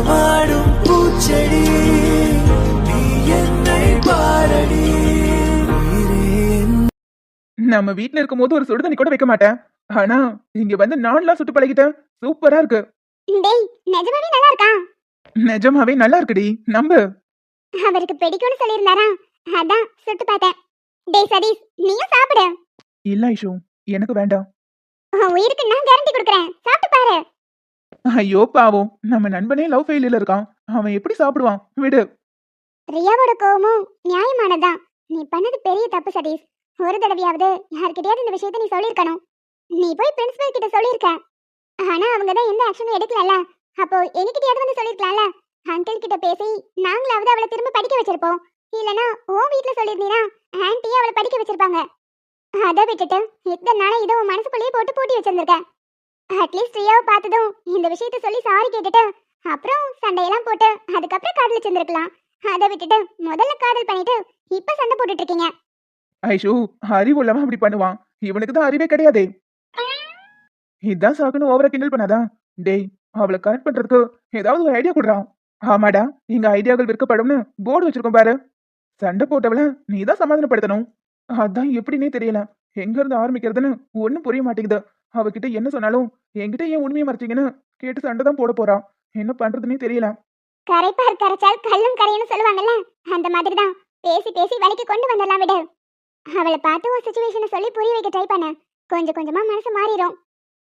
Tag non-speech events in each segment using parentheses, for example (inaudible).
நடமாடும் பூச்செடி நீ என்னை பாரடி. நம்ம வீட்ல இருக்கும்போது ஒரு சுடு தண்ணி கூட வைக்க மாட்டேன். ஆனா இங்க வந்து நான்லாம் சுட்டு பழகிட்டேன். சூப்பரா இருக்கு. டேய் நிஜமாவே நல்லா இருக்கா? நிஜமாவே நல்லா இருக்குடி. நம்பு. அவருக்கு பிடிக்கும்னு சொல்லியிருந்தாரா? அதான் சுட்டு பார்த்தேன். டேய் சதீஷ் நீயும் சாப்பிடு. இல்ல ஐஷு எனக்கு வேண்டாம். உன் உயிருக்கு நான் கேரண்டி கொடுக்குறேன். சாப்பிட்டு பாரு. ஐயோ பாவம். நம்ம நண்பனே லவ் ஃபெயிலியர்ல இருக்கான். அவன் எப்படி சாப்பிடுவான்? விடு. ரியாவோட கோவமும் நியாயமானதான் நீ பண்ணது பெரிய தப்பு சதீஷ். ஒரு தடவையாவது யார்கிட்டயாவது இந்த விஷயத்தை நீ சொல்லியிருக்கணும். நீ போய் பிரின்சிபல் கிட்ட சொல்லியிருக்க. ஆனா அவங்க தான் எந்த ஆக்ஷனும் எடுக்கலல்ல. அப்போ என்கிட்டயாவது வந்து சொல்லியிருக்கலாம்ல. அங்கிள் கிட்ட பேசி நாங்களாவது அவளை திரும்ப படிக்க வச்சிருப்போம். இல்லனா ஓ வீட்ல சொல்லியிருந்தீனா ஆன்ட்டியே அவளை படிக்க வச்சிருப்பாங்க. அதை விட்டுட்டு இத்தனை நாளா இதை உன் மனசுக்குள்ளேயே போட்டு பூட்டி வச்சிருந்திருக்க. அட்லீஸ்ட் ரியாவை பார்த்ததும் இந்த விஷயத்த சொல்லி சாரி கேட்டுட்டு அப்புறம் சண்டையெல்லாம் போட்டு அதுக்கப்புறம் காதலிச்சிருந்திருக்கலாம் அதை விட்டுட்டு முதல்ல காதல் பண்ணிட்டு இப்ப சண்டை போட்டுட்டு இருக்கீங்க ஐஷு அறிவு உள்ளவன் அப்படி பண்ணுவான். இவனுக்கு தான் அறிவே கிடையாதே. இதான் சாக்குன்னு ஓவரா கிண்டல் பண்ணாதா? டேய் அவளை கரெக்ட் பண்றதுக்கு ஏதாவது ஒரு ஐடியா கொடுறான். ஆமாடா இங்க ஐடியாக்கள் விற்கப்படும்னு போர்டு வச்சிருக்கோம் பாரு. சண்டை போட்டவள நீ தான் சமாதானப்படுத்தணும். அதான் எப்படின்னே தெரியல. எங்க இருந்து ஆரம்பிக்கிறதுன்னு ஒண்ணும் புரிய மாட்டேங்குது. அவகிட்ட என்ன சொன்னாலும் என்கிட்ட ஏன் உண்மையை மறைச்சீங்கன்னு? கேட்டு சண்டை தான் போட போறான் என்ன பண்றதுன்னே தெரியல. கரைப்பார் கரைச்சால் கல்லும் கரையன்னு சொல்லுவாங்கல்ல அந்த மாதிரி தான் பேசி பேசி வலிக்கு கொண்டு வந்துடலாம் விடு. அவளை பார்த்து ஒரு சுச்சுவேஷனை சொல்லி புரிய வைக்க ட்ரை பண்ண. கொஞ்சம் கொஞ்சமா மனசு மாறிடும்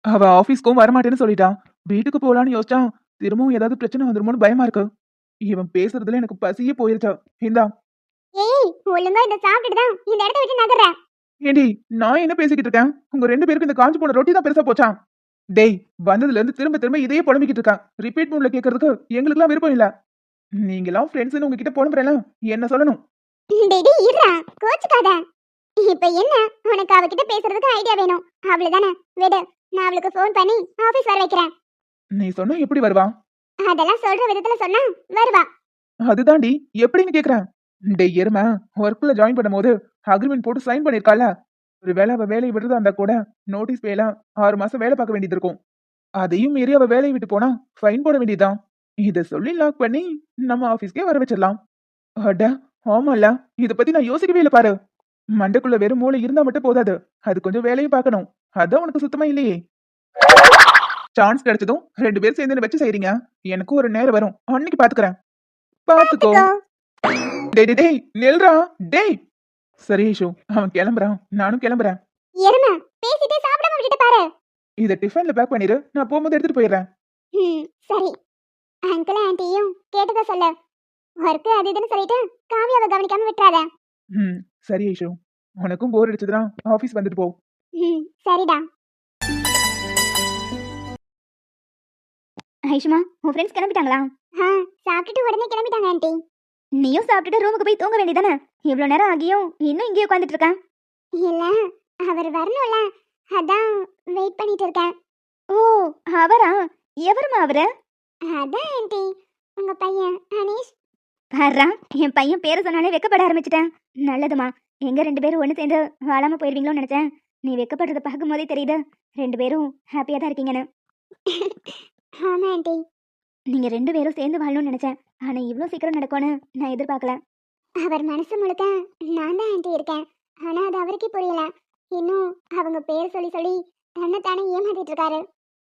அவ ஆபீஸ்க்கும் வரமாட்டேன்னு சொல்லிட்டான் வீட்டுக்கு போலான்னு யோசிச்சா திரும்பவும் ஏதாவது பிரச்சனை வந்துருமோன்னு பயமா இருக்கு. இவன் பேசுறதுல எனக்கு பசியே போயிருச்சா. இந்தா. ஏய் ஒழுங்கா இதை சாப்பிட்டுட்டு தான் இந்த இடத்த விட்டு நகர்ற. ஏண்டி நான் என்ன பேசிக்கிட்டு இருக்கேன்? உங்க ரெண்டு பேருக்கு இந்த காஞ்சி போன ரொட்டி தான் பெருசா போச்சா? டேய் வந்ததுல இருந்து திரும்ப திரும்ப இதையே புலம்பிக்கிட்டு இருக்கான். ரிப்பீட் மூட்ல கேட்கறதுக்கு எங்களுக்குலாம் விருப்பம் இல்ல. நீங்களாம் ஃப்ரெண்ட்ஸ்னு உங்ககிட்ட புலம்புறேன்ல. என்ன சொல்லணும்? டேய், இருடா. கோச்சுக்காத. இப்ப என்ன? உனக்கு அவகிட்ட பேசுறதுக்கு ஐடியா வேணும். அவ்வளவுதானே? விடு. நான் அவளுக்கு ஃபோன் பண்ணி ஆபீஸ் வர வைக்கிறேன். நீ சொன்னா எப்படி வருவா? அதெல்லாம் சொல்ற விதத்துல சொன்னா வருவா. அதுதாண்டி எப்படின்னு கேக்குறேன். டேய் எருமா ஒர்க்ல ஜாயின் பண்ணும்போது அக்ரிமெண்ட் போட்டு சைன் பண்ணிருக்கால? ஒரு வேலை அவ வேலையை விடுறதா இருந்தா கூட நோட்டீஸ் பேல ஆறு மாசம் வேலை பார்க்க வேண்டியது இருக்கும். அதையும் மீறி அவ வேலையை விட்டு போனா ஃபைன் போட வேண்டியதுதான். இதை சொல்லி லாக் பண்ணி நம்ம ஆபீஸ்க்கே வர வச்சிடலாம். அட ஆமால இதை பத்தி நான் யோசிக்கவே இல்லை பாரு. மண்டைக்குள்ள வெறும் மூளை இருந்தா மட்டும் போதாது. அது கொஞ்சம் வேலையும் பார்க்கணும். அதான் உனக்கு சுத்தமா இல்லையே. சான்ஸ் கிடைச்சதும் ரெண்டு பேரும் சேர்ந்து வச்சு செய்றீங்க? எனக்கு ஒரு நேரம் வரும். அன்னைக்கு பாத்துக்கிறேன். பாத்துக்கோ. டேய் டேய், டேய் நில்றா. டேய். சரி ஐஷு அவன் கிளம்புறான். நானும் கிளம்புறேன். எருமை பேசிட்டே சாப்பிடாம விட்டுட்டு பாரு. இத டிஃபன்ல பேக் பண்ணிரு. நான் போகும்போது எடுத்துட்டு போயிடுறேன். ம் சரி. அங்கிள் ஆண்டியும் கேட்டதா சொல்லு. ஒர்க்கு அது இதுன்னு சொல்லிட்டு காவியாவை கவனிக்காம விட்டுறாத. ம் சரி ஐஷு. உனக்கும் போர் அடிச்சதுனா ஆபீஸ் வந்துட்டு போ. ம் சரிடா. ஐஷுமா உன் ஃப்ரெண்ட்ஸ் கிளம்பிட்டாங்களா? ஆ சாப்பிட்டுட்டு உடனே கிளம்பிட்டாங்க ஆண்டி. நீயும் சாப்பிட்டுட்டு ரூமுக்கு போய் தூங்க வேண்டியதானே இவ்வளோ நேரம் ஆகியும் இன்னும் இங்கேயே உட்காந்துட்டு இருக்கேன். இல்ல அவர் வரணும்ல. அதான் வெயிட் பண்ணிட்டு இருக்கேன். ஓ அவரா? எவருமா அவரு? அதான் ஆண்டி உங்க பையன் அனீஷ். பாருடா என் பையன் பேரை சொன்னாலே வெக்கப்பட ஆரம்பிச்சிட்டேன். நல்லதுமா எங்க ரெண்டு பேரும் ஒன்று சேர்ந்து வாழாம போயிருவீங்களோன்னு நினைச்சேன். நீ வெக்கப்படுறத பார்க்கும் போதே தெரியுது. ரெண்டு பேரும் ஹாப்பியாக தான் இருக்கீங்கன்னு. (laughs) ஆமா ஆண்டி நீங்க ரெண்டு பேரும் சேர்ந்து வாழணும்னு நினைச்சேன். ஆனா இவ்வளோ சீக்கிரம் நடக்கும்னு நான் எதிர்பார்க்கல. அவர் மனசு முழுக்க நான் தான் ஆண்டி இருக்கேன். ஆனா அது அவருக்கே புரியல. இன்னும் அவங்க பேர் சொல்லி சொல்லி தன்னைத்தானே ஏமாத்திட்டு இருக்காரு.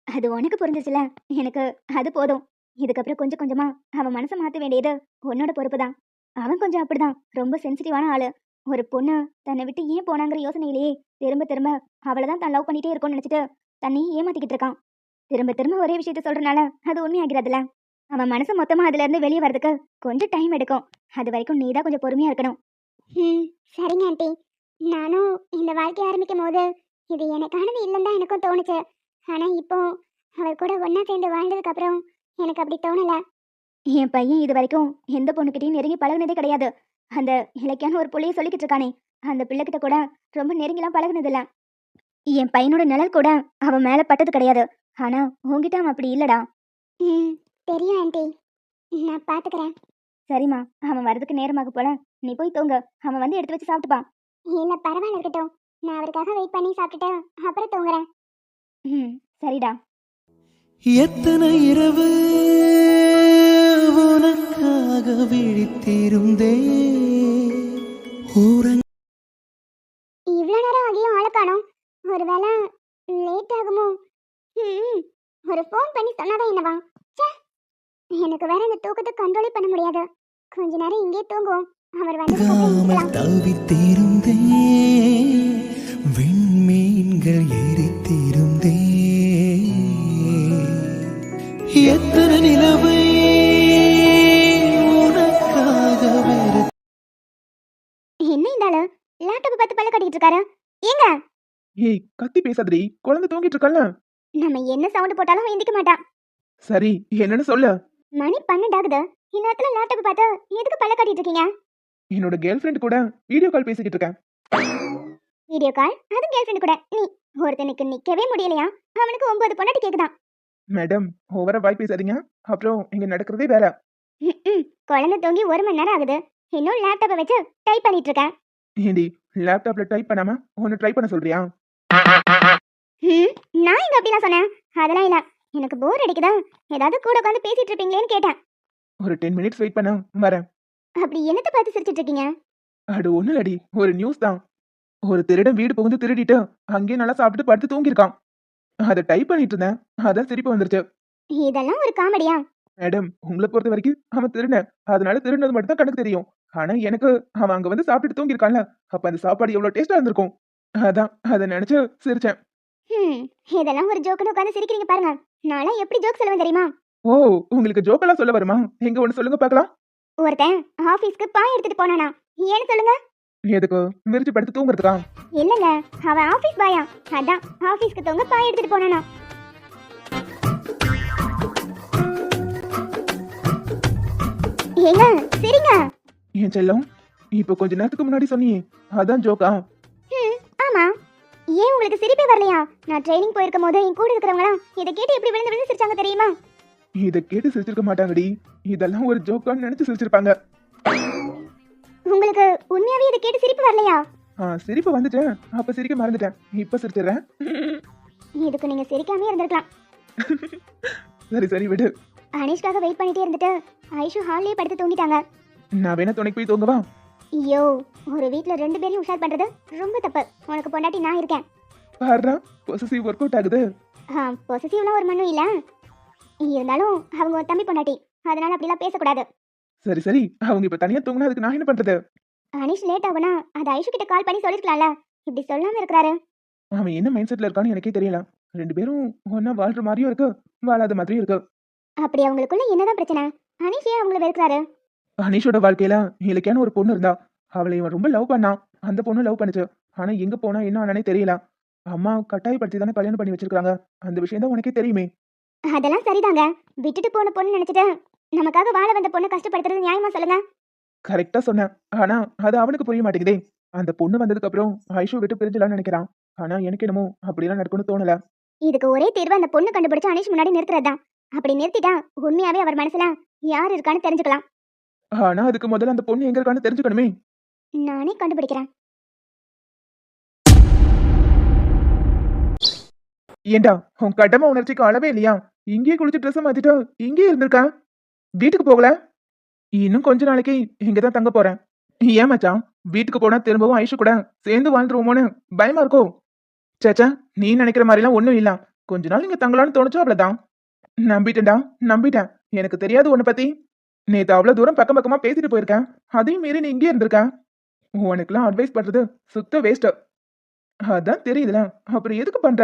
அது உனக்கு புரிஞ்சிச்சுல? எனக்கு அது போதும். இதுக்கப்புறம் கொஞ்சம் கொஞ்சமா அவன் மனசை மாத்த வேண்டியது உன்னோட பொறுப்பு தான் அவன் கொஞ்சம் அப்படிதான். ரொம்ப சென்சிட்டிவான ஆளு. ஒரு பொண்ணு தன்னை விட்டு ஏன் போனாங்கிற யோசனையிலேயே திரும்ப திரும்ப அவளை தான் தான் லவ் பண்ணிட்டே இருக்கும்னு நினைச்சிட்டு தன்னையே ஏமாத்திக்கிட்டு இருக்கான். திரும்ப திரும்ப ஒரே விஷயத்த சொல்றனால அது உண்மையாகிறதுல அவன் மனசு மொத்தமா அதுல இருந்து வெளியே வரதுக்கு கொஞ்சம் டைம் எடுக்கும். அது வரைக்கும் நீ தான் கொஞ்சம் பொறுமையா இருக்கணும். ம் சரிங்க ஆண்டி நானும் இந்த வாழ்க்கை ஆரம்பிக்கும் போது இது எனக்கானது இல்லைன்னு தான் எனக்கும் தோணுச்சு. ஆனா இப்போ அவர் கூட ஒண்ணா சேர்ந்து வாழ்ந்ததுக்கு அப்புறம் எனக்கு அப்படி தோணல. என் பையன் இது வரைக்கும் எந்த பொண்ணுகிட்டயும் நெருங்கி பழகுனதே கிடையாது. அந்த இலக்கியான ஒரு புள்ளைய சொல்லிக்கிட்டு இருக்கானே. அந்த பிள்ளைகிட்ட கூட ரொம்ப நெருங்கிலாம் பழகுனதில்ல. என் பையனோட நிழல் கூட அவன் மேல பட்டது கிடையாது. ஆனா உன்கிட்ட அவன் அப்படி இல்லடா. ம் தெரியும் ஆண்டி. நான் பாத்துக்கிறேன். சரிம்மா அவன் வரதுக்கு நேரமாக போல. நீ போய் தூங்க. அவன் வந்து எடுத்து வச்சு சாப்பிட்டுப்பான். இல்ல பரவாயில்ல இருக்கட்டும். நான் அவருக்காக வெயிட் பண்ணி சாப்பிட்டுட்டு அப்புறம் தூங்குறேன். ம் சரிடா. எத்தனை இரவு உனக்காக விழித்திருந்தே. இவ்வளோ நேரம் ஆகியும் ஆளை காணோம். ஒருவேளை லேட் ஆகுமோ? ம் ஒரு ஃபோன் பண்ணி சொன்னாதான் என்னவா? ச்சே. எனக்கு வேற இந்த தூக்கத்தை கண்ட்ரோலே பண்ண முடியாது. கொஞ்ச நேரம் இங்கே தூங்குவோம். அவர் வந்து காமல் தவித்திருந்தே விண்மீன்கள் எரித்திருந்தே எத்தனை நிலவை என்ன இந்த ஆளு? லேப்டாப் பார்த்து பல்ல கட்டிட்டு இருக்காரு. ஏங்க? ஏய் கத்தி பேசாதடி. குழந்தை தூங்கிட்டு இருக்கல்ல நம்ம என்ன சவுண்ட் போட்டாலும் எந்திக்க மாட்டான். சரி என்னன்னு சொல்லு. மணி பன்னெண்டு ஆகுது இந்நேரத்துல லேப்டாப் பார்த்து எதுக்கு பல்ல கட்டிட்டு இருக்கீங்க? என்னோட கேர்ள் ஃப்ரெண்ட் கூட வீடியோ கால் பேசிக்கிட்டு இருக்கேன். வீடியோ கால் அது கேர்ள் ஃப்ரெண்ட் கூட. நீ ஒருத்தனுக்கு நிக்கவே முடியலையா? அவனுக்கு ஒன்பது பொண்டாட்டி கேக்குதான். மேடம் ஓவரா வாய் பேசாதீங்க. அப்புறம் இங்க நடக்கிறதே வேற. குழந்தை தூங்கி ஒரு மணி நேரம் ஆகுது. இன்னும் லேப்டாப்பை வச்சு டைப் பண்ணிட்டு இருக்கேன். ஏண்டி லேப்டாப்ல டைப் பண்ணாம ஒன்னு ட்ரை பண்ண சொல்றியா? ம், நான் இங்க அப்படிலாம் சொன்னேன்? அதெல்லாம் இல்ல. எனக்கு போர் அடிக்குதா? ஏதாவது கூட உட்காந்து பேசிட்டு இருப்பீங்களேன்னு கேட்டேன். ஒரு டென் மினிட்ஸ் வெயிட் பண்ண வரேன். அப்படி என்னத்த பார்த்து சிரிச்சிட்டு இருக்கீங்க? அது ஒண்ணு இல்லடி. ஒரு நியூஸ் தான். ஒரு திருடன் வீடு புகுந்து திருடிட்டு அங்கேயே நல்லா சாப்பிட்டு படுத்து தூங்கியிருக்கான். அதை டைப் பண்ணிட்டு இருந்தேன். அதான் சிரிப்பு வந்துருச்சு. இதெல்லாம் ஒரு காமெடியா? மேடம் உங்களை பொறுத்த வரைக்கும் அவன் திருடன். அதனால திருடினது மட்டும் தான் கணக்கு தெரியும். ஆனா எனக்கு அவன் அங்க வந்து சாப்பிட்டுட்டு தூங்கியிருக்கான்ல. அப்ப அந்த சாப்பாடு எவ்வளவு டேஸ்டா இருந்திருக்கும். அதான் அதை நினைச்சு சிரிச்சேன். ம் இதெல்லாம் ஒரு ஜோக்குன்னு உட்காந்து சிரிக்கிறீங்க பாருங்க. நான்லாம் எப்படி ஜோக் சொல்லுவேன் தெரியுமா? ஓ உங்களுக்கு ஜோக்கெல்லாம் சொல்ல வருமா? எங்க ஒண்ணு சொல்லுங்க பார்க்கலாம். ஒருத்தன் ஆபீஸ்க்கு பாய் எடுத்துட்டு போனானா? ஏன்னு சொல்லுங்க. எதுக்கு? விரிச்சு படுத்து தூங்குறதுக்கா? இல்லங்க அவன் ஆபீஸ் பாயா அதான் ஆபீஸ்க்கு தூங்க பாய் எடுத்துட்டு போனானா? ஏங்க சரிங்க. என் செல்லம் இப்போ கொஞ்ச நேரத்துக்கு முன்னாடி சொன்னியே அதான் ஜோக்கா ஏன் உங்களுக்கு சிரிப்பே வரலையா? நான் ட்ரைனிங் போயிருக்கும் போது என் கூட இருக்கிறவங்களாம் இதை கேட்டு எப்படி விழுந்து விழுந்து சிரிச்சாங்க தெரியுமா? இதை கேட்டு சிரிச்சிருக்க மாட்டாங்கடி. இதெல்லாம் ஒரு ஜோக்கான்னு நினைச்சு சிரிச்சிருப்பாங்க. உங்களுக்கு உண்மையாவே இதை கேட்டு சிரிப்பு வரலையா? ஆ சிரிப்பு வந்துட்டேன். அப்ப சிரிக்க மறந்துட்டேன். இப்ப சிரிச்சிடுறேன். இதுக்கு நீங்க சிரிக்காம இருந்திருக்கலாம். சரி சரி விடு. அனிஷ்காக வெயிட் பண்ணிட்டே இருந்துட்டு ஐஷு ஹால்லேயே படுத்து தூங்கிட்டாங்க. நான் வேணா துணைக்கு போய் தூங்கவா? ஐயோ ஒரு வீட்ல ரெண்டு பேரையும் உஷார் பண்றது ரொம்ப தப்பு. உனக்கு பொண்டாட்டி நான் இருக்கேன். பாடுறா பொசசிவ் ஒர்க் அவுட் ஆகுது. பொசிட்டிவ்லாம் ஒரு மண்ணும் இல்ல. இருந்தாலும் அவங்க ஒரு தம்பி பொண்டாட்டி. அதனால அப்படிலாம் பேசக்கூடாது. சரி சரி. அவங்க இப்ப தனியா தூங்கினா அதுக்கு நான் என்ன பண்றது? அனிஷ் லேட் ஆகுனா அது ஐஷு கிட்ட கால் பண்ணி சொல்லிருக்கலாம்ல. இப்படி சொல்லாம இருக்கிறாரு. அவன் என்ன மைண்ட் செட்ல இருக்கான்னு எனக்கே தெரியல. ரெண்டு பேரும் ஒன்னா வாழ்ற மாதிரியும் இருக்கு வாழாத மாதிரியும் இருக்கு. அப்படி அவங்களுக்குள்ள என்னதான் பிரச்சனை? அனிஷ் அவங்கள வெறுக்கிறாரு? அனீஷோட வாழ்க்கையில இலக்கியான ஒரு பொண்ணு இருந்தா அவளை இவன் ரொம்ப லவ் பண்ணான் அந்த பொண்ணு லவ் பண்ணுச்சு. ஆனா எங்க போனா என்ன ஆனானே தெரியல. அம்மா கட்டாயப்படுத்தி தானே கல்யாணம் பண்ணி வச்சிருக்காங்க. அந்த விஷயம் தான் உனக்கே தெரியுமே. அதெல்லாம் சரிதாங்க. விட்டுட்டு போன பொண்ணு நினைச்சிட்டு நமக்காக வாழ வந்த பொண்ணை கஷ்டப்படுத்துறது நியாயமா சொல்லுங்க? கரெக்டா சொன்னேன். ஆனா அது அவனுக்கு புரிய மாட்டேங்குதே. அந்த பொண்ணு வந்ததுக்கு அப்புறம் ஐஷு விட்டு பிரிஞ்சலாம்னு நினைக்கிறான். ஆனா எனக்கு என்னமோ அப்படிலாம் நடக்கும்னு தோணல. இதுக்கு ஒரே தீர்வு அந்த பொண்ணு கண்டுபிடிச்சு அனிஷ் முன்னாடி நிறுத்துறதுதான். அப்படி நிறுத்திட்டா உண்மையாவே அவர் மனசுல யார் இருக்கான்னு தெரிஞ்சுக்கலாம். ஆனா அதுக்கு முதல்ல அந்த பொண்ணு எங்க இருக்கான்னு தெரிஞ்சுக்கணுமே. நானே கண்டுபிடிக்கிறேன். ஏண்டா உன் கடமை உணர்ச்சிக்கு அளவே இல்லையா? இங்கேயே குளிச்சு ட்ரெஸ் மாத்திட்டு இங்கேயே இருந்திருக்கா? வீட்டுக்கு போகல? இன்னும் கொஞ்ச நாளைக்கு இங்கதான் தங்க போறேன். ஏன் மச்சான்? வீட்டுக்கு போனா திரும்பவும் ஐஷு கூட சேர்ந்து வாழ்ந்துருவோமோன்னு பயமா இருக்கோ? சேச்சா நீ நினைக்கிற மாதிரிலாம் ஒண்ணும் இல்ல. கொஞ்ச நாள் இங்க தங்கலாம்னு தோணுச்சோ அவ்வளவுதான். நம்பிட்டேன்டா நம்பிட்டேன். எனக்கு தெரியாது உன்னை பத்தி. நேத்து அவ்வளவு தூரம் பக்கம் பக்கமா பேசிட்டு போயிருக்கேன் அதையும் மீறி நீ இங்கே இருந்திருக்க? உனக்குலாம் அட்வைஸ் பண்றது சுத்த வேஸ்ட் அதான் தெரியுதுல. அப்புறம் எதுக்கு பண்ற?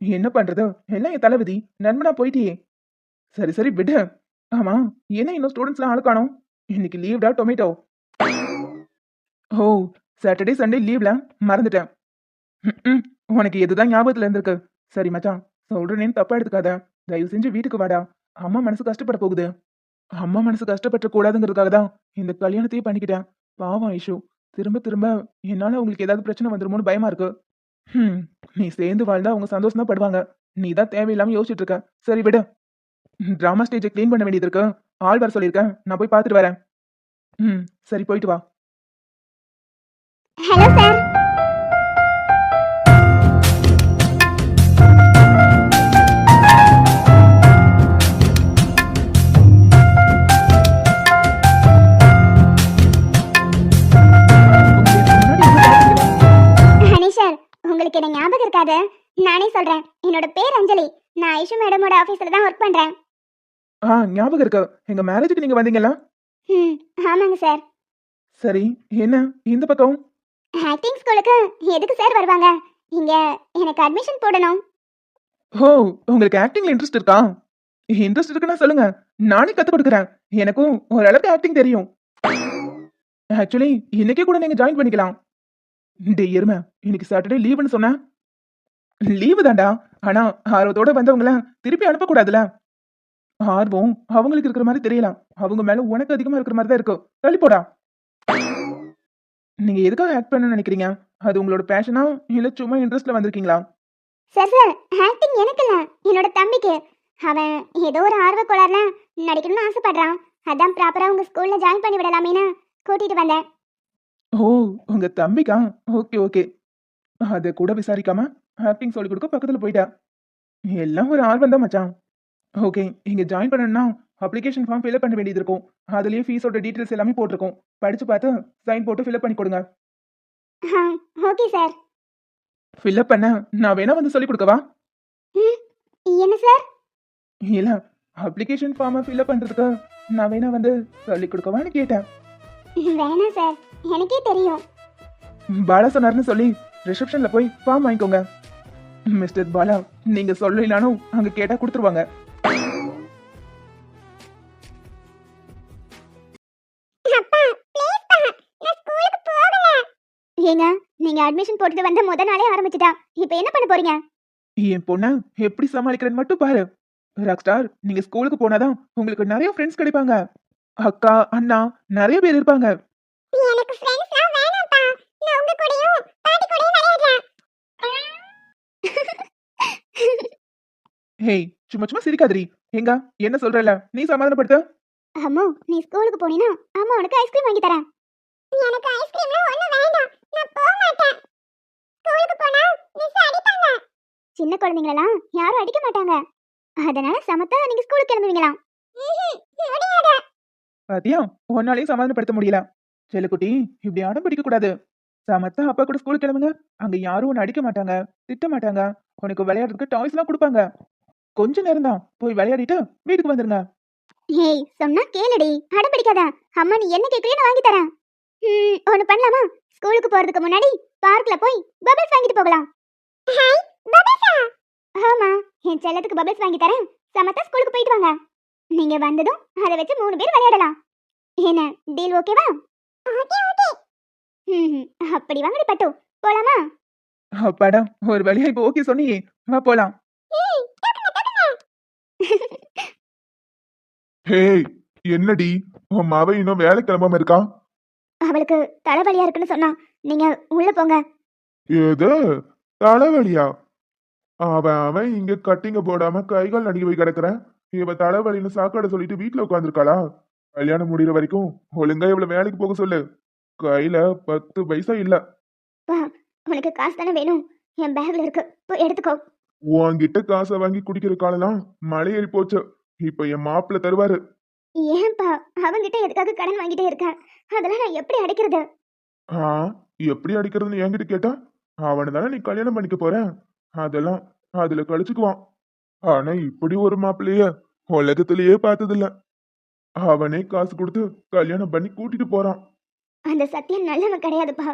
என்ன பண்றது? எல்லாம் என் தளபதி. நண்பனா போயிட்டியே. சரி சரி விடு. ஆமா என்ன இன்னும் ஸ்டூடெண்ட்ஸ்லாம் ஆள் காணோம்? இன்னைக்கு லீவ்டா டொமேட்டோ ஓ சாட்டர்டே சண்டே லீவ்ல மறந்துட்டேன். உனக்கு எதுதான் ஞாபகத்துல இருந்திருக்கு? சரி மச்சான் சொல்றேன்னு தப்பா எடுத்துக்காத. தயவு செஞ்சு வீட்டுக்கு வாடா. அம்மா மனசு கஷ்டப்பட போகுது. அம்மா மனசு கஷ்டப்பட்டு கூடாதுங்கிறதுக்காக தான் இந்த கல்யாணத்தையே பண்ணிக்கிட்டேன். பாவம் ஐஷு. திரும்ப திரும்ப என்னால உங்களுக்கு ஏதாவது பிரச்சனை வந்துருமோன்னு பயமா இருக்கு. ஹம். நீ சேர்ந்து வாழ்ந்தா அவங்க சந்தோஷம் தான் படுவாங்க. நீ தான் தேவையில்லாம யோசிச்சுட்டு இருக்க. சரி விடு. டிராமா ஸ்டேஜை க்ளீன் பண்ண வேண்டியது இருக்கு. ஆள் வர சொல்லியிருக்கேன். நான் போய் பார்த்துட்டு வரேன். ம். சரி போயிட்டு வா. Hello sir. நானே சொல்றேன். என்னோட பேர் அஞ்சலி. நான் ஐஷு மேடமோட ஆபீஸ்ல தான் ஒர்க் பண்றேன். ஆ ஞாபகம் இருக்கு? எங்க மேரேஜுக்கு நீங்க வந்தீங்களா? ம் ஆமாங்க சார். சரி என்ன? இந்த பக்கம்? ஆக்டிங் ஸ்கூலுக்கு எதுக்கு சார் வருவாங்க? இங்க எனக்கு அட்மிஷன் போடணும். ஓ உங்களுக்கு ஆக்டிங்ல இன்ட்ரெஸ்ட் இருக்கா? இன்ட்ரெஸ்ட் இருக்குன்னா சொல்லுங்க. நானே கத்து கொடுக்குறேன். எனக்கும் ஓரளவுக்கு ஆக்டிங் தெரியும். ஆக்சுவலி இன்னைக்கே கூட நீங்க ஜாயின் பண்ணிக்கலாம். டே எருமை இன்னைக்கு சாட்டர்டே லீவுன்னு சொன்னேன் லீவு தான்டா. ஆனா ஆர்வத்தோட வந்தவங்கள திருப்பி அனுப்பக்கூடாதுல? ஆர்வம் அவங்களுக்கு இருக்கிற மாதிரி தெரியலாம். அவங்க மேல உனக்கு அதிகமா இருக்கிற மாதிரி தான் இருக்கும். தள்ளி போடா. நீங்க எதுக்காக ஆக்ட் பண்ணணும்னு நினைக்கிறீங்க? அது உங்களோட பேஷனா இல்ல சும்மா இன்ட்ரெஸ்ட்ல வந்திருக்கீங்களா? சார் சார் ஆக்டிங் எனக்கு இல்ல. என்னோட தம்பிக்கு. அவன் ஏதோ ஒரு ஆர்வ கோளாறுல நடிக்கணும்னு ஆசைப்படுறான். அதான் ப்ராப்பரா உங்க ஸ்கூல்ல ஜாயின் பண்ணி விடலாமேன்னு கூட்டிட்டு வந்தேன். ஓ உங்க தம்பிக்கா? Okay okay. அத கூட விசாரிக்காம ஆக்டிங் சொல்லி கொடுக்க பக்கத்துல போயிட்டா. எல்லாம் ஒரு ஆர்வம் தான் மச்சான். ஓகே இங்க ஜாயின் பண்ணணும்னா அப்ளிகேஷன் ஃபார்ம் ஃபில்அப் பண்ண வேண்டியது இருக்கும். அதுலயே ஃபீஸோட டீடைல்ஸ் எல்லாமே போட்டிருக்கோம். படிச்சு பார்த்து சைன் போட்டு ஃபில்அப் பண்ணி கொடுங்க. Okay sir. ஃபில்அப் பண்ண நான் வேணா வந்து சொல்லி கொடுக்கவா? என்ன சார்? இல்ல அப்ளிகேஷன் ஃபார்மை ஃபில்அப் பண்றதுக்கு நான் வேணா வந்து சொல்லி கொடுக்கவான்னு கேட்டேன். வேணாம் சார். எனக்கே தெரியும். பாலா சொன்னார்னு சொல்லி ரிசப்ஷன்ல போய் ஃபார்ம் வாங்கிக்கோங்க. மிஸ்டர் பாலா நீங்க சொல்லலானும் அங்க கேட்டா கொடுத்துருவாங்க. ஏங்க நீங்க அட்மிஷன் போட்டுட்டு வந்த முத நாளே ஆரம்பிச்சிட்டா. இப்போ என்ன பண்ண போறீங்க? என் பொண்ண எப்படி சமாளிக்கிறேன்னு மட்டும் பாரு. ராக்ஸ்டார் நீங்க ஸ்கூலுக்கு போனாதான் உங்களுக்கு நிறைய ஃப்ரெண்ட்ஸ் கிடைப்பாங்க. அக்கா அண்ணா நிறைய பேர் இருப்பாங்க. எனக்கு ஃப்ரெண்ட்ஸ்லாம் வேணாம்ப்பா. நான் உங்க கூடயும் பாட்டி கூடயும் விளையாடுறேன். ஹேய் சும்மா சும்மா சிரிக்காதடி. எங்க என்ன சொல்றல நீ சமாதானப்படுத்த. அம்மோ நீ ஸ்கூலுக்கு போனீனா அம்மா உனக்கு ஐஸ்கிரீம் வாங்கி தரேன். எனக்கு ஐஸ்கிரீம்லாம் ஒண்ணு வேண்டாம். நான் போக மாட்டேன். ஸ்கூலுக்கு போனா மிஸ் அடிப்பாங்க. சின்ன குழந்தைங்களலாம் யாரும் அடிக்க மாட்டாங்க. அதனால சமத்தா நீங்க ஸ்கூலுக்கு கிளம்புவீங்களாம். முடியாது? பாத்தியா? உன்னாலையும் சமாதானப்படுத்த முடியல. செல்லக்குட்டி இப்படி அடம் பிடிக்க கூடாது. சமத்தா அப்பா கூட ஸ்கூல் கிளம்புங்க. அங்க யாரும் உன்னை அடிக்க மாட்டாங்க திட்ட மாட்டாங்க. உனக்கு விளையாடுறதுக்கு டாய்ஸ் எல்லாம் கொடுப்பாங்க. கொஞ்ச நேரம் தான் போய் விளையாடிட்டு வீட்டுக்கு வந்துருங்க. ஏய் சொன்னா கேளுடி. அடம் பிடிக்காத. அம்மா நீ என்ன கேக்குறியோ நான் வாங்கி தரேன். ம் ஒன்னு பண்ணலாமா? ஸ்கூலுக்கு போறதுக்கு முன்னாடி பார்க்ல போய் பபிள்ஸ் வாங்கிட்டு போகலாம். ஹாய் பபிள்ஸா ஆமா என் செல்லத்துக்கு பபிள்ஸ் வாங்கி தரேன். சமத்தா ஸ்கூலுக்கு போயிட்டு வாங்க. நீங்க வந்ததும் அதை வச்சு மூணு பேர் விளையாடலாம். என்ன டீல் ஓகேவா அப்படி வாங்கடி பட்டு. போலாமா? அப்பாடா ஒரு வழியா இப்போ ஓகே சொன்னியே. வா போலாம். ஹேய் என்னடி? உன் மவ இன்னும் வேலை கிளம்பாம இருக்கா? அவளுக்கு தலைவலியா இருக்குன்னு சொன்னா நீங்க உள்ள போங்க. ஏது தலைவலியா? அவன் அவன் இங்க கட்டிங்க போடாம கைகால் நடுங்கி போய் கிடக்குறேன். இவ தலைவலின்னு சாக்காட சொல்லிட்டு வீட்டுல உட்காந்துருக்காளா கல்யாணம் முடிகிற வரைக்கும் ஒழுங்கா இவ்வளவு வேலைக்கு போக சொல்லு. கையில பத்து பைசா இல்ல. உனக்கு காசு தானே வேணும்? என் பேக்ல இருக்கு. போய் எடுத்துக்கோ. உன்கிட்ட காசை வாங்கி குடிக்கிற காலெல்லாம் மலை ஏறி போச்சு. இப்ப என் மாப்பிள்ள தருவாரு. ஏன்பா அவங்கிட்ட எதுக்காக கடன் வாங்கிட்டே இருக்க? அதெல்லாம் நான் எப்படி அடைக்கிறது? ஆ எப்படி அடிக்கிறதுன்னு என்கிட்ட கேட்டா அவனை தானே நீ கல்யாணம் பண்ணிக்க போற? அதெல்லாம் அதுல கழிச்சுக்குவான். ஆனா இப்படி ஒரு மாப்பிள்ளைய உலகத்திலேயே பார்த்ததில்ல. அவனே காசு கொடுத்து கல்யாணம் பண்ணி கூட்டிட்டு போறான். அந்த சத்தியம் நல்லவன் கிடையாதுப்பா.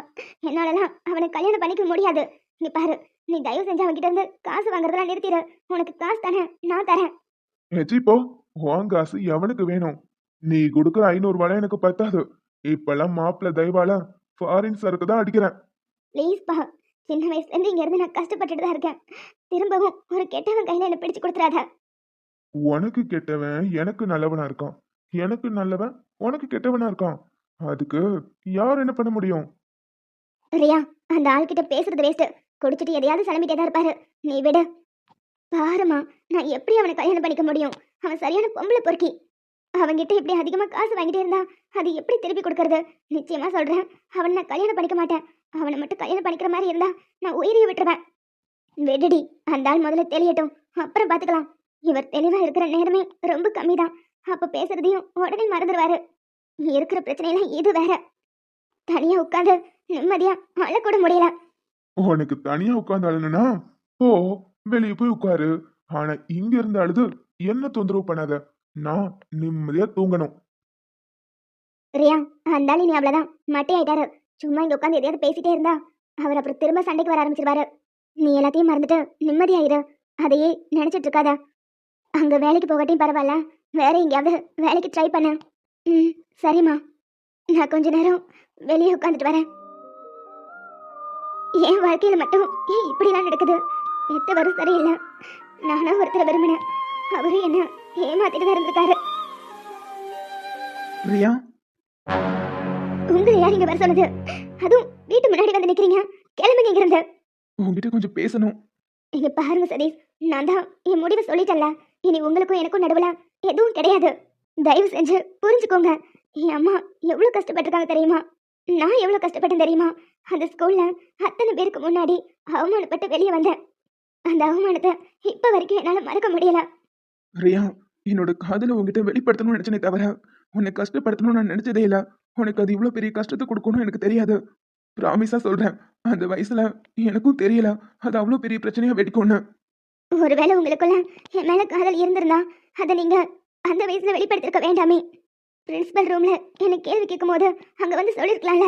என்னாலலாம் அவனை கல்யாணம் பண்ணிக்க முடியாது. நீ பாரு நீ தயவு செஞ்சு அவன்கிட்ட இருந்து காசு வாங்குறதெல்லாம் நிறுத்திடு உனக்கு காசு தானே நான் தரேன். ஏச்சி போ. உன் காசு எவனுக்கு வேணும்? நீ கொடுக்குற ஐநூறு ரூபாய் எனக்கு பத்தாது. இப்பெல்லாம் மாப்பிள்ளை தயவால ஃபாரின் சரக்கு தான் அடிக்கிறேன். ப்ளீஸ்ப்பா சின்ன வயசுல இருந்து இங்க இருந்து நான் கஷ்டப்பட்டுட்டு தான் இருக்கேன். திரும்பவும் ஒரு கெட்டவன் கையில என்ன பிடிச்சு கொடுத்துறாத. உனக்கு கெட்டவன் எனக்கு நல்லவனா இருக்கான். எனக்கு நல்லவன் உனக்கு கெட்டவனா இருக்கான். அதுக்கு யார் என்ன பண்ண முடியும்? ரியா அந்த ஆள்கிட்ட பேசுறது வேஸ்ட் குடிச்சிட்டு எதையாவது சிலம்பிட்டே தான் இருப்பாரு. நீ விடு. பாருமா நான் எப்படி அவனை கல்யாணம் பண்ணிக்க முடியும்? அவன் சரியான பொம்பளை பொறுக்கி. அவன்கிட்ட இப்படி அதிகமா காசு வாங்கிட்டே இருந்தா அது எப்படி திருப்பி கொடுக்கறது? நிச்சயமா சொல்றேன் அவனை நான் கல்யாணம் பண்ணிக்க மாட்டேன். அவனை மட்டும் கல்யாணம் பண்ணிக்கிற மாதிரி இருந்தா நான் உயிரையே விட்டுருவேன். வெடிடி அந்த ஆள் முதல்ல தெளியட்டும். அப்புறம் பாத்துக்கலாம். இவர் தெளிவா இருக்கிற நேரமே ரொம்ப கம்மி தான் அப்ப பேசுறதையும் உடனே மறந்துடுவாரு இருக்கிற பிரச்சனையெல்லாம் இது வேற. தனியா உட்காந்து நிம்மதியா அழக்கூட முடியல. உனக்கு தனியா உட்காந்து அழணும்னா ஓ வெளியே போய் உட்காரு. ஆனா இங்க இருந்து அழுது என்ன தொந்தரவு பண்ணாத. நான் நிம்மதியா தூங்கணும். ரியா அந்த நீ அவ்வளவுதான். மட்டை ஆயிட்டாரு. சும்மா இங்க உட்காந்து எதையாவது பேசிட்டே இருந்தா அவர் அப்புறம் திரும்ப சண்டைக்கு வர ஆரம்பிச்சிருவாரு. நீ எல்லாத்தையும் மறந்துட்டு நிம்மதியாயிரு அதையே நினைச்சிட்டு இருக்காத. அங்க வேலைக்கு போகட்டையும் பரவாயில்ல வேற எங்கேயாவது வேலைக்கு ட்ரை பண்ண. ம் சரிம்மா. நான் கொஞ்ச நேரம் வெளியே உட்காந்துட்டு வரேன். என் வாழ்க்கையில மட்டும் ஏன் இப்படிலாம் நடக்குது? எத்த வரும் சரியில்லை. நானும் ஒருத்தரை விரும்பினேன். அவரு என்ன ஏமாத்திட்டு தான் இருந்திருக்காரு. ரியா உங்களை யார் இங்க வர சொன்னது? அதுவும் வீட்டு முன்னாடி வந்து நிக்கிறீங்க. கிளம்புங்க இங்க இருந்து உங்ககிட்ட கொஞ்சம் பேசணும். இங்க பாருங்க சதீஷ். நான் தான் என் முடிவை சொல்லிட்டேன்ல. இனி உங்களுக்கும் எனக்கும் நடுவில் எதுவும் கிடையாது. தயவு செஞ்சு புரிஞ்சுக்கோங்க. என் அம்மா எவ்வளோ கஷ்டப்பட்டிருக்காங்க தெரியுமா? நான் எவ்வளோ கஷ்டப்பட்டேன் தெரியுமா? அந்த ஸ்கூலில் அத்தனை பேருக்கு முன்னாடி அவமானப்பட்டு வெளியே வந்தேன். அந்த அவமானத்தை இப்போ வரைக்கும் என்னால் மறக்க முடியல. ரியா என்னோட காதலை உங்ககிட்ட வெளிப்படுத்தணும்னு நினச்சனே தவிர உன்னை கஷ்டப்படுத்தணும்னு நான் நினைச்சதே இல்லை. உனக்கு அது இவ்வளோ பெரிய கஷ்டத்தை கொடுக்கணும்னு எனக்கு தெரியாது. ப்ராமிஸாக சொல்கிறேன் அந்த வயசில் எனக்கும் தெரியல. அது அவ்வளோ பெரிய பிரச்சனையாக வெடிக்கும்னு. ஒருவேளை உங்களுக்குள்ள என் மேல காதல் இருந்திருந்தா அதை நீங்க அந்த வயசுல வெளிப்படுத்திருக்க வேண்டாமே. பிரின்சிபல் ரூம்ல என்ன கேள்வி கேட்கும் போது அங்க வந்து சொல்லிருக்கலாம்ல.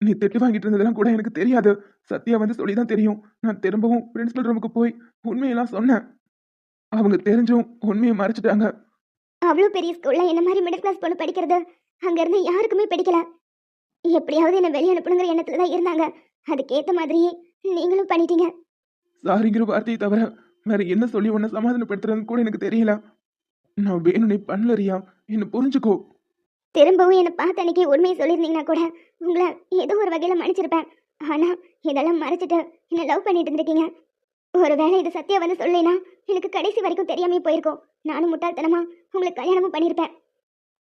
நீ திட்டு வாங்கிட்டு இருந்ததெல்லாம் கூட எனக்கு தெரியாது. சத்யா வந்து சொல்லி தான் தெரியும். நான் திரும்பவும் பிரின்சிபல் ரூமுக்கு போய் உண்மையெல்லாம் சொன்னேன். அவங்க தெரிஞ்சும் உண்மையை மறைச்சிட்டாங்க. அவ்வளோ பெரிய ஸ்கூல்ல என்ன மாதிரி மிடில் கிளாஸ் பொண்ணு படிக்கிறது? அங்க இருந்து யாருக்குமே பிடிக்கல. எப்படியாவது என்ன வெளியே அனுப்பணுங்கிற எண்ணத்துல தான் இருந்தாங்க. அதுக்கேத்த மாதிரியே நீங்களும் பண்ணிட்டீங்க. சாரிங்கிற வார்த்தையை தவிர வேற என்ன சொல்லி உன்னை சமாதானப்படுத்துறதுன்னு கூட எனக்கு தெரியல. நான் வேணும்னே பண்ணல ரியா. என்ன புரிஞ்சுக்கோ. திரும்பவும் என்னை பார்த்த அன்னைக்கு உண்மையை சொல்லியிருந்தீங்கன்னா கூட உங்களை ஏதோ ஒரு வகையில் மன்னிச்சிருப்பேன். ஆனா இதெல்லாம் மறைச்சிட்டு என்ன லவ் பண்ணிட்டு இருந்திருக்கீங்க. ஒருவேளை இது சத்தியா வந்து சொல்லேனா எனக்கு கடைசி வரைக்கும் தெரியாமே போயிருக்கோம். நானும் முட்டாள்தனமா உங்களுக்கு கல்யாணமும் பண்ணியிருப்பேன்.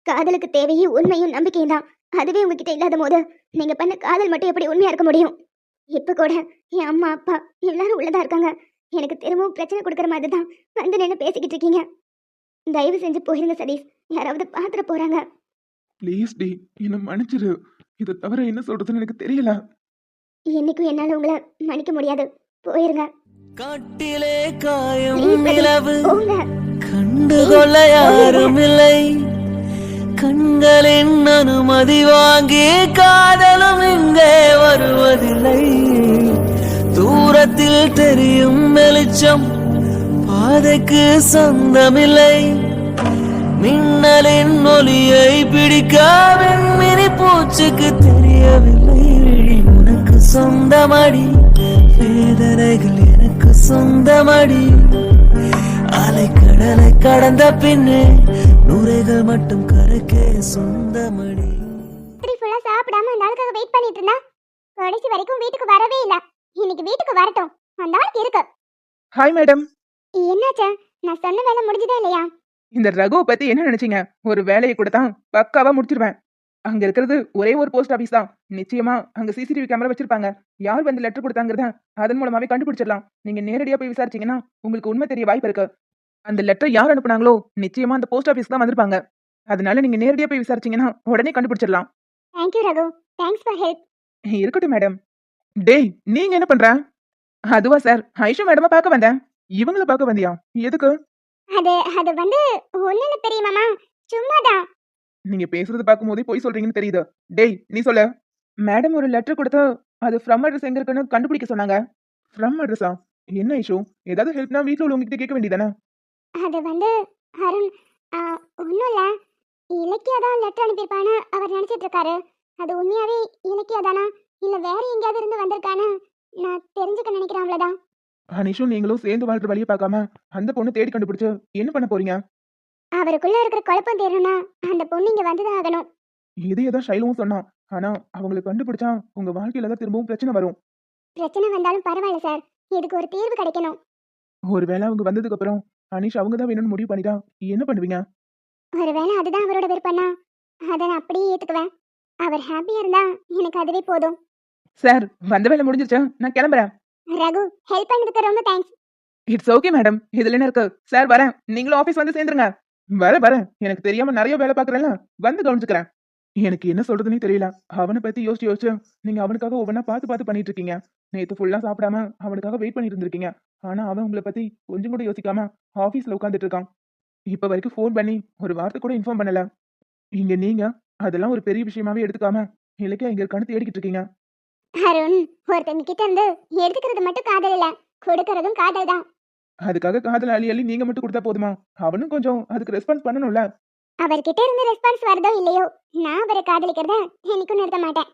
காதலுக்கு தேவையே உண்மையும் நம்பிக்கையும் தான். அதுவே உங்ககிட்ட இல்லாத போது நீங்கள் பண்ண காதல் மட்டும் எப்படி உண்மையாக இருக்க முடியும்? இப்போ கூட என் அம்மா அப்பா எல்லாரும் உள்ளதாக இருக்காங்க. எனக்கு திரும்பவும் பிரச்சனை கொடுக்குற மாதிரி தான் வந்து நின்று பேசிக்கிட்டு இருக்கீங்க. தயவு செஞ்சு போயிருங்க சதீஷ். யாராவது பாத்துட போறாங்க. ப்ளீஸ் டி என்னை மன்னிச்சிரு. இதை தவிர என்ன சொல்றதுன்னு எனக்கு தெரியல. என்னைக்கும் என்னால உங்களை மன்னிக்க முடியாது. போயிருங்க. காட்டிலே காயும் நிலவு. கண்டுகொள்ள யாரும் இல்லை கண்களின் அனுமதி வாங்கி காதலும் இங்கே வருவதில்லை. தூரத்தில் தெரியும் வெளிச்சம். பாதைக்கு சொந்தமில்லை. மின்னலின் ஒளியை பிடிக்க மினி பூச்சுக்கு தெரியவில்லை. விழி உனக்கு சொந்தமடி. வேதனைகள் எனக்கு சொந்தமடி. அலைக்கடலை கடந்த பின்னே நுரைகள் மட்டும் கரைக்கே சொந்தமடி. சாப்பிடாம அந்த வெயிட் பண்ணிட்டு இருந்தா? கடைசி வரைக்கும் வீட்டுக்கு வரவே இல்லை. இன்னைக்கு வீட்டுக்கு வரட்டும். அந்த ஆளுக்கு இருக்கு. ஹாய் மேடம் என்னாச்சு? நான் சொன்ன வேலை முடிஞ்சதே இல்லையா? இந்த ரகுவை பத்தி என்ன நினைச்சீங்க? ஒரு வேலையை கொடுத்தா பக்காவா முடிச்சிருவேன். அங்க இருக்கிறது ஒரே ஒரு போஸ்ட் ஆபீஸ் தான். நிச்சயமா அங்க சிசிடிவி கேமரா வச்சிருப்பாங்க. யார் வந்து லெட்டர் கொடுத்தாங்கிறத அதன் மூலமாவே கண்டுபிடிச்சிடலாம். நீங்க நேரடியா போய் விசாரிச்சீங்கன்னா உங்களுக்கு உண்மை தெரிய வாய்ப்பு இருக்கு. அந்த லெட்டர் யார் அனுப்புனாங்களோ நிச்சயமா அந்த போஸ்ட் ஆபீஸ் தான் வந்திருப்பாங்க. அதனால நீங்க நேரடியா போய் விசாரிச்சீங்கன்னா உடனே கண்டுபிடிச்சிடலாம். Thank you Raghu. Thanks for help இருக்கட்டும் மேடம் டேய் நீங்க என்ன பண்ற? அதுவா சார் ஐஷு மேடமா பார்க்க வந்தேன். இவங்கள பார்க்க வந்தியா? எதுக்கு? அது அது வந்து ஒண்ணுன்னு தெரியுமாமா சும்மாதான். நீங்க பேசுறது பார்க்கும்போதே போய் சொல்றீங்கன்னு தெரியுது. டேய் நீ சொல்லு. மேடம் ஒரு லெட்டர் கொடுத்து அது ஃப்ரம் அட்ரஸ் எங்க இருக்குன்னு கண்டுபிடிக்க சொன்னாங்க. ஃப்ரம் அட்ரஸா என்ன இஷ்யூ ஏதாவது ஹெல்ப்னா வீட்ல உள்ளவங்க கேட்க வேண்டியதானே? அது வந்து அருண் ஒன்றும் இல்லை. இலக்கியா தான் லெட்டர் அனுப்பியிருப்பான்னு அவர் நினச்சிட்டு இருக்காரு. அது உண்மையாவே இலக்கியா தானா? இல்லை வேற எங்கேயாவது இருந்து வந்திருக்கான்னு நான் தெரிஞ்சுக்க நினைக்கிறேன் அவ்வளோதான் அனிஷும் நீங்களும் சேர்ந்து வாழ்ற வழியை பார்க்காம அந்த பொண்ணு தேடி கண்டுபிடிச்சு என்ன பண்ண போறீங்க? அவருக்குள்ள இருக்கிற குழப்பம் தீரணும்னா அந்த பொண்ணு இங்கே வந்துதான் ஆகணும். இதே தான் ஷைலவும் சொன்னான் ஆனா அவங்களை கண்டுபிடிச்சா உங்க வாழ்க்கையில தான் திரும்பவும் பிரச்சனை வரும். பிரச்சனை வந்தாலும் பரவாயில்ல சார். இதுக்கு ஒரு தீர்வு கிடைக்கணும். ஒருவேளை அவங்க வந்ததுக்கு அப்புறம் அனிஷ் அவங்க தான் வேணும்னு முடிவு பண்ணிட்டா என்ன பண்ணுவீங்க? ஒருவேளை அதுதான் அவரோட விருப்பம்னா அதை நான் அப்படியே ஏற்றுக்குவேன் அவர் ஹாப்பியாக இருந்தா எனக்கு அதுவே போதும். சார் வந்த வேலை முடிஞ்சிருச்சா? நான் கிளம்புறேன். ரகு ஹெல்ப் பண்ணதுக்கு ரொம்ப தேங்க்ஸ் இட்ஸ் ஓகே மேடம் இதுல என்ன இருக்கு? சார் வரேன். நீங்களும் ஆபீஸ் வந்து சேர்ந்துருங்க. வர வரேன். எனக்கு தெரியாம நிறைய வேலை பாக்குறேன்ல வந்து கவனிச்சுக்கிறேன். எனக்கு என்ன சொல்றதுன்னே தெரியல. அவனை பத்தி யோசிச்சு யோசிச்சு நீங்க அவனுக்காக ஒவ்வொன்றா பார்த்து பார்த்து பண்ணிட்டு இருக்கீங்க நேத்து ஃபுல்லா சாப்பிடாம அவனுக்காக வெயிட் பண்ணிட்டு இருந்திருக்கீங்க ஆனா அவன் உங்களை பத்தி கொஞ்சம் கூட யோசிக்காம ஆபீஸ்ல உட்காந்துட்டு இருக்கான் இப்ப வரைக்கும் ஃபோன் பண்ணி ஒரு வார்த்தை கூட இன்ஃபார்ம் பண்ணல. இங்க நீங்க அதெல்லாம் ஒரு பெரிய விஷயமாவே எடுத்துக்காம இலக்கியா எங்க இருக்கான்னு தேடிக்கிட்டு இருக்கீங்க அருண் ஒருத்தங்க கிட்ட இருந்து எடுத்துக்கிறது மட்டும் காதல் இல்ல. கொடுக்கறதும் காதல் தான். அதுக்காக காதல் அள்ளி அள்ளி நீங்க மட்டும் கொடுத்தா போதுமா? அவனும் கொஞ்சம் அதுக்கு ரெஸ்பான்ஸ் பண்ணணும்ல. அவர்கிட்ட இருந்து ரெஸ்பான்ஸ் வருதோ இல்லையோ நான் அவரை காதலிக்கிறத என்னைக்கும் நிறுத்த மாட்டேன்.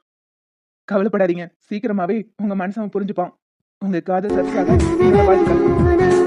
கவலைப்படாதீங்க. சீக்கிரமாவே உங்க மனசை அவன் புரிஞ்சுப்பான். உங்க காதல் வாழ்த்துக்கள் (laughs)